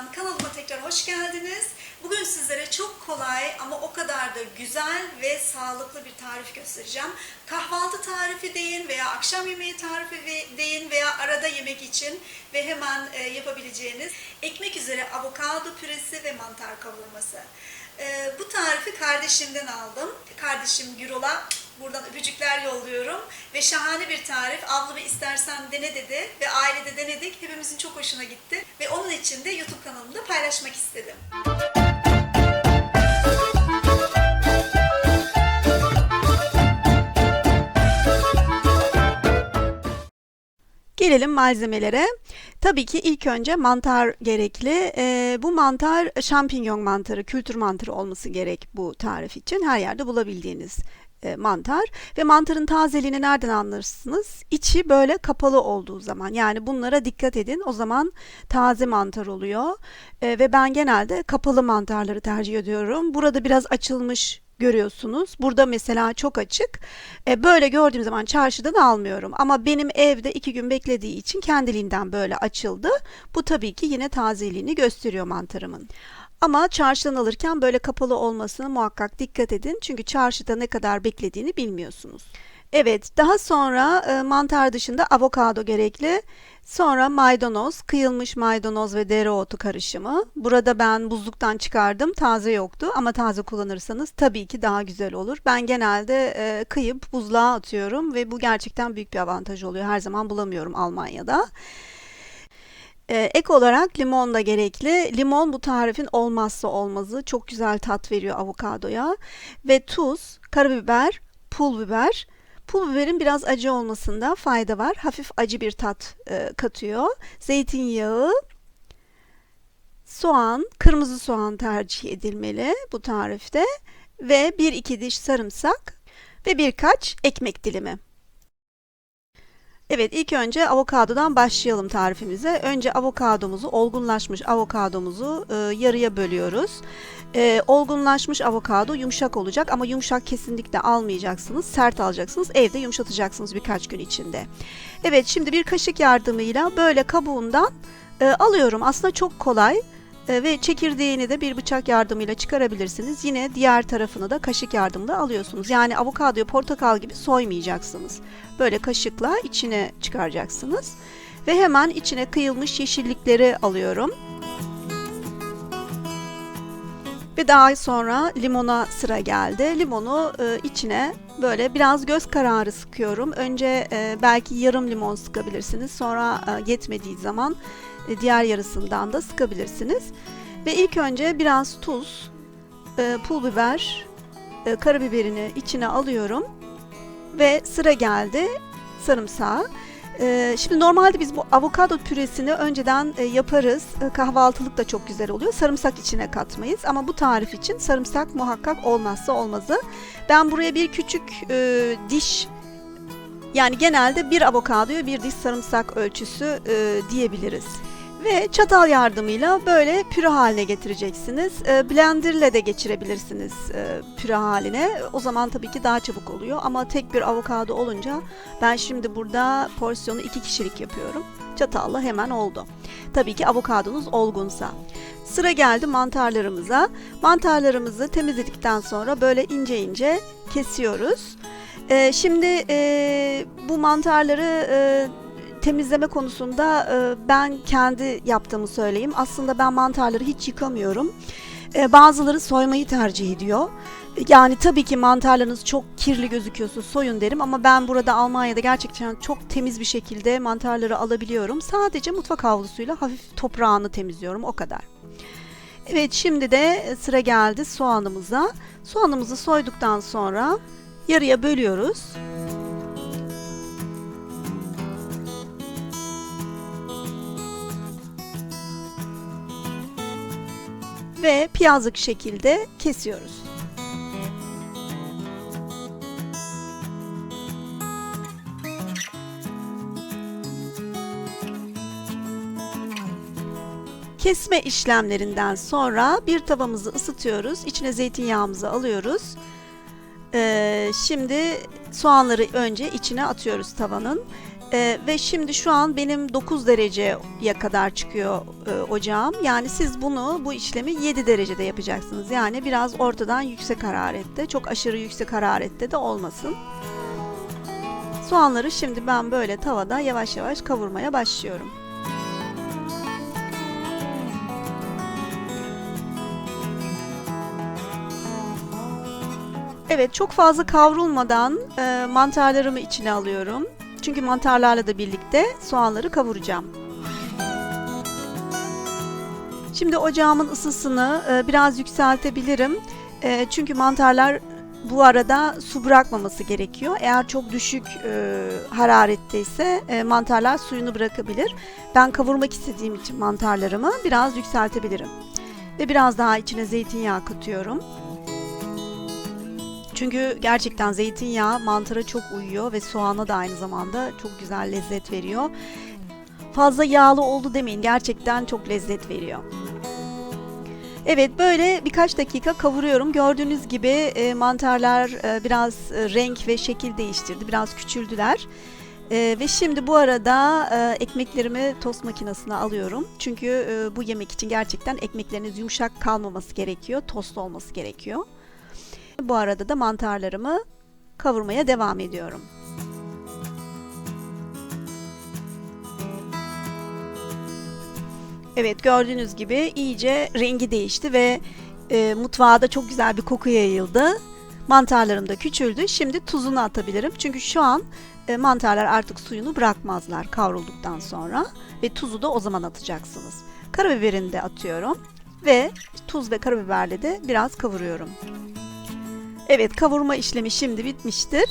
ben. Kanalıma tekrar hoş geldiniz. Bugün sizlere çok kolay ama o kadar da güzel ve sağlıklı bir tarif göstereceğim. Kahvaltı tarifi deyin veya akşam yemeği tarifi deyin veya arada yemek için ve hemen e, yapabileceğiniz ekmek üzere avokado püresi ve mantar kavurması. E, bu tarifi kardeşimden aldım. Kardeşim Gürol'a buradan öpücükler yolluyorum. Ve şahane bir tarif. Ablamı istersen dene dedi ve ailede denedik. Hepimizin çok hoşuna gitti. Ve onun için de YouTube kanalımda paylaşmak istedim. Gelelim malzemelere. Tabii ki ilk önce mantar gerekli. Ee, bu mantar şampinyon mantarı, kültür mantarı olması gerek bu tarif için. Her yerde bulabildiğiniz e, mantar. Ve mantarın tazeliğini nereden anlarsınız? İçi böyle kapalı olduğu zaman. Yani bunlara dikkat edin. O zaman taze mantar oluyor. Ee, ve ben genelde kapalı mantarları tercih ediyorum. Burada biraz açılmış görüyorsunuz. Burada mesela çok açık. E, böyle gördüğüm zaman çarşıdan almıyorum. Ama benim evde iki gün beklediği için kendiliğinden böyle açıldı. Bu tabii ki yine tazeliğini gösteriyor mantarımın. Ama çarşıdan alırken böyle kapalı olmasına muhakkak dikkat edin. Çünkü çarşıda ne kadar beklediğini bilmiyorsunuz. Evet, daha sonra e, mantar dışında avokado gerekli. Sonra maydanoz, kıyılmış maydanoz ve dereotu karışımı. Burada ben buzluktan çıkardım, taze yoktu ama taze kullanırsanız tabii ki daha güzel olur. Ben genelde e, kıyıp buzluğa atıyorum ve bu gerçekten büyük bir avantaj oluyor. Her zaman bulamıyorum Almanya'da. Ee, ek olarak limon da gerekli. Limon bu tarifin olmazsa olmazı. Çok güzel tat veriyor avokadoya. Ve tuz, karabiber, pul biber. Pul biberin biraz acı olmasında fayda var. Hafif acı bir tat e, katıyor. Zeytinyağı, soğan, kırmızı soğan tercih edilmeli bu tarifte. Ve 1-2 diş sarımsak ve birkaç ekmek dilimi. Evet ilk önce avokadodan başlayalım tarifimize. Önce avokadomuzu, olgunlaşmış avokadomuzu e, yarıya bölüyoruz. E, olgunlaşmış avokado yumuşak olacak ama yumuşak kesinlikle almayacaksınız. Sert alacaksınız. Evde yumuşatacaksınız birkaç gün içinde. Evet şimdi bir kaşık yardımıyla böyle kabuğundan e, alıyorum. Aslında çok kolay. E, ve çekirdeğini de bir bıçak yardımıyla çıkarabilirsiniz. Yine diğer tarafını da kaşık yardımıyla alıyorsunuz. Yani avokadoyu portakal gibi soymayacaksınız. Böyle kaşıkla içine çıkaracaksınız. Ve hemen içine kıyılmış yeşillikleri alıyorum. Ve daha sonra limona sıra geldi. Limonu e, içine böyle biraz göz kararı sıkıyorum. Önce e, belki yarım limon sıkabilirsiniz. Sonra e, yetmediği zaman diğer yarısından da sıkabilirsiniz. Ve ilk önce biraz tuz, e, pul biber, e, karabiberini içine alıyorum. Ve sıra geldi sarımsağı. Şimdi normalde biz bu avokado püresini önceden e, yaparız. E, kahvaltılık da çok güzel oluyor. Sarımsak içine katmayız. Ama bu tarif için sarımsak muhakkak olmazsa olmazı. Ben buraya bir küçük e, diş yani genelde bir avokadoya bir diş sarımsak ölçüsü e, diyebiliriz. Ve çatal yardımıyla böyle püre haline getireceksiniz. E, blenderle de geçirebilirsiniz e, püre haline. O zaman tabii ki daha çabuk oluyor. Ama tek bir avokado olunca ben şimdi burada porsiyonu iki kişilik yapıyorum. Çatalla hemen oldu. Tabii ki avokadonuz olgunsa. Sıra geldi mantarlarımıza. Mantarlarımızı temizledikten sonra böyle ince ince kesiyoruz. E, şimdi e, bu mantarları e, temizleme konusunda e, ben kendi yaptığımı söyleyeyim. Aslında ben mantarları hiç yıkamıyorum. E, bazıları soymayı tercih ediyor. Yani tabii ki mantarlarınız çok kirli gözüküyorsa soyun derim ama ben burada Almanya'da gerçekten çok temiz bir şekilde mantarları alabiliyorum. Sadece mutfak havlusuyla hafif toprağını temizliyorum o kadar. Evet şimdi de sıra geldi soğanımıza. Soğanımızı soyduktan sonra yarıya bölüyoruz. ve piyazlık şekilde kesiyoruz. Kesme işlemlerinden sonra bir tavamızı ısıtıyoruz. İçine zeytinyağımızı alıyoruz. Ee, şimdi soğanları önce içine atıyoruz tavanın. Ee, ve şimdi şu an benim 9 dereceye kadar çıkıyor e, ocağım. Yani siz bunu bu işlemi 7 derecede yapacaksınız. Yani biraz ortadan yüksek hararette, çok aşırı yüksek hararette de olmasın. Soğanları şimdi ben böyle tavada yavaş yavaş kavurmaya başlıyorum. Evet, çok fazla kavrulmadan e, mantarlarımı içine alıyorum. Çünkü mantarlarla da birlikte soğanları kavuracağım. Şimdi ocağımın ısısını e, biraz yükseltebilirim. E, çünkü mantarlar bu arada su bırakmaması gerekiyor. Eğer çok düşük e, hararetteyse e, mantarlar suyunu bırakabilir. Ben kavurmak istediğim için mantarlarımı biraz yükseltebilirim. Ve biraz daha içine zeytinyağı katıyorum. Çünkü gerçekten zeytinyağı mantara çok uyuyor ve soğana da aynı zamanda çok güzel lezzet veriyor. Fazla yağlı oldu demeyin. Gerçekten çok lezzet veriyor. Evet böyle birkaç dakika kavuruyorum. Gördüğünüz gibi e, mantarlar e, biraz e, renk ve şekil değiştirdi. Biraz küçüldüler. E, ve şimdi bu arada e, ekmeklerimi tost makinesine alıyorum. Çünkü e, bu yemek için gerçekten ekmekleriniz yumuşak kalmaması gerekiyor. Tost olması gerekiyor. Bu arada da mantarlarımı kavurmaya devam ediyorum. Evet gördüğünüz gibi iyice rengi değişti ve e, mutfağa da çok güzel bir koku yayıldı. Mantarlarım da küçüldü. Şimdi tuzunu atabilirim. Çünkü şu an e, mantarlar artık suyunu bırakmazlar kavrulduktan sonra ve tuzu da o zaman atacaksınız. Karabiberini de atıyorum ve tuz ve karabiberle de biraz kavuruyorum. Evet kavurma işlemi şimdi bitmiştir.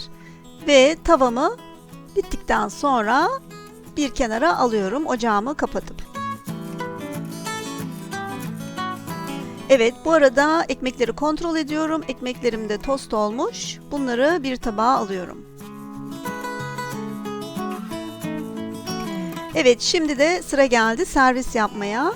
Ve tavamı bittikten sonra bir kenara alıyorum ocağımı kapatıp. Evet bu arada ekmekleri kontrol ediyorum. Ekmeklerim de tost olmuş. Bunları bir tabağa alıyorum. Evet şimdi de sıra geldi servis yapmaya.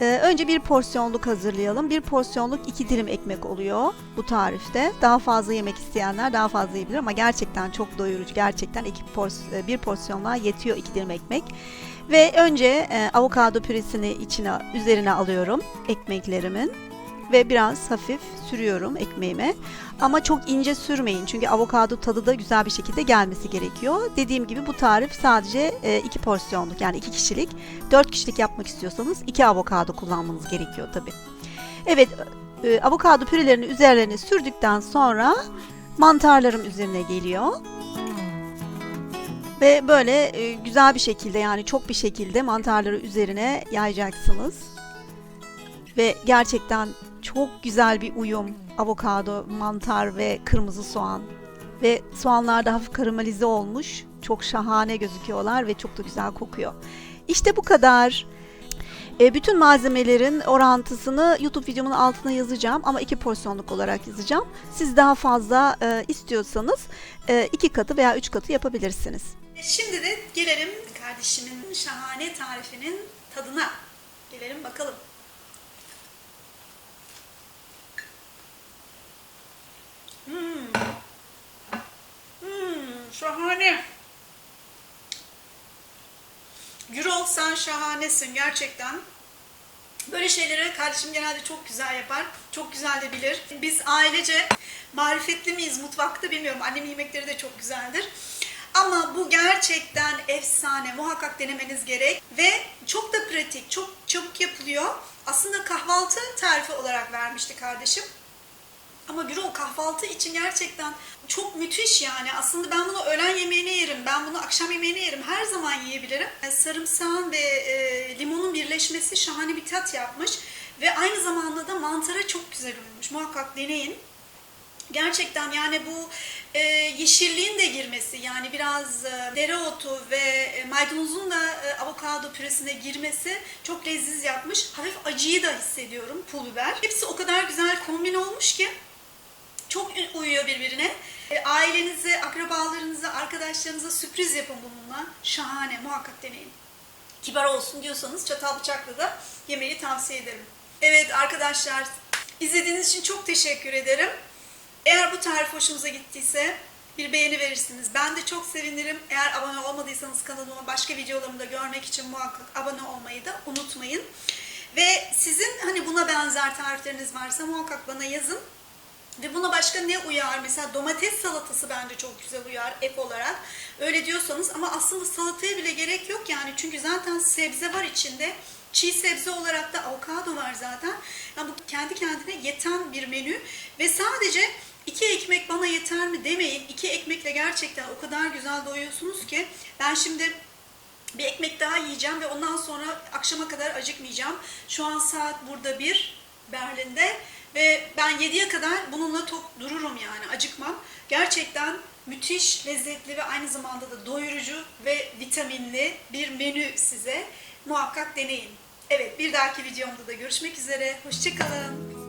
Ee, önce bir porsiyonluk hazırlayalım. Bir porsiyonluk iki dilim ekmek oluyor bu tarifte. Daha fazla yemek isteyenler daha fazla yiyebilir ama gerçekten çok doyurucu. Gerçekten iki pors bir porsiyonluğa yetiyor iki dilim ekmek. Ve önce e, avokado püresini içine üzerine alıyorum ekmeklerimin ve biraz hafif sürüyorum ekmeğime. Ama çok ince sürmeyin çünkü avokado tadı da güzel bir şekilde gelmesi gerekiyor. Dediğim gibi bu tarif sadece e, iki porsiyonluk yani iki kişilik. Dört kişilik yapmak istiyorsanız iki avokado kullanmanız gerekiyor tabi. Evet e, avokado pürelerini üzerlerine sürdükten sonra mantarlarım üzerine geliyor. Ve böyle e, güzel bir şekilde yani çok bir şekilde mantarları üzerine yayacaksınız. Ve gerçekten çok güzel bir uyum. Avokado, mantar ve kırmızı soğan. Ve soğanlar da hafif karamelize olmuş. Çok şahane gözüküyorlar ve çok da güzel kokuyor. İşte bu kadar. E, bütün malzemelerin orantısını YouTube videomun altına yazacağım ama iki porsiyonluk olarak yazacağım. Siz daha fazla e, istiyorsanız e, iki katı veya üç katı yapabilirsiniz. Şimdi de gelelim kardeşimin şahane tarifinin tadına. Gelelim bakalım. Hmm. Hmm, şahane. Gürol sen şahanesin gerçekten. Böyle şeyleri kardeşim genelde çok güzel yapar. Çok güzel de bilir. Biz ailece marifetli miyiz mutfakta bilmiyorum. Annemin yemekleri de çok güzeldir. Ama bu gerçekten efsane. Muhakkak denemeniz gerek. Ve çok da pratik. Çok çabuk yapılıyor. Aslında kahvaltı tarifi olarak vermişti kardeşim. Ama Gürol kahvaltı için gerçekten çok müthiş yani. Aslında ben bunu öğlen yemeğine yerim, ben bunu akşam yemeğine yerim, her zaman yiyebilirim. Sarımsağın ve e, limonun birleşmesi şahane bir tat yapmış. Ve aynı zamanda da mantara çok güzel uymuş. Muhakkak deneyin. Gerçekten yani bu e, yeşilliğin de girmesi yani biraz e, dereotu ve e, maydanozun da e, avokado püresine girmesi çok leziz yapmış. Hafif acıyı da hissediyorum pul biber. Hepsi o kadar güzel kombin olmuş ki çok uyuyor birbirine. E, ailenize, akrabalarınıza, arkadaşlarınıza sürpriz yapın bununla. Şahane, muhakkak deneyin. Kibar olsun diyorsanız çatal bıçakla da yemeği tavsiye ederim. Evet arkadaşlar, izlediğiniz için çok teşekkür ederim. Eğer bu tarif hoşunuza gittiyse bir beğeni verirsiniz. Ben de çok sevinirim. Eğer abone olmadıysanız kanalıma başka videolarımı da görmek için muhakkak abone olmayı da unutmayın. Ve sizin hani buna benzer tarifleriniz varsa muhakkak bana yazın. Ve buna başka ne uyar? Mesela domates salatası bence çok güzel uyar ek olarak. Öyle diyorsanız ama aslında salataya bile gerek yok yani. Çünkü zaten sebze var içinde. Çiğ sebze olarak da avokado var zaten. Yani bu kendi kendine yeten bir menü. Ve sadece iki ekmek bana yeter mi demeyin. İki ekmekle gerçekten o kadar güzel doyuyorsunuz ki. Ben şimdi bir ekmek daha yiyeceğim ve ondan sonra akşama kadar acıkmayacağım. Şu an saat burada bir Berlin'de ve ben 7'ye kadar bununla tok dururum yani acıkmam. Gerçekten müthiş lezzetli ve aynı zamanda da doyurucu ve vitaminli bir menü size. Muhakkak deneyin. Evet bir dahaki videomda da görüşmek üzere. Hoşçakalın.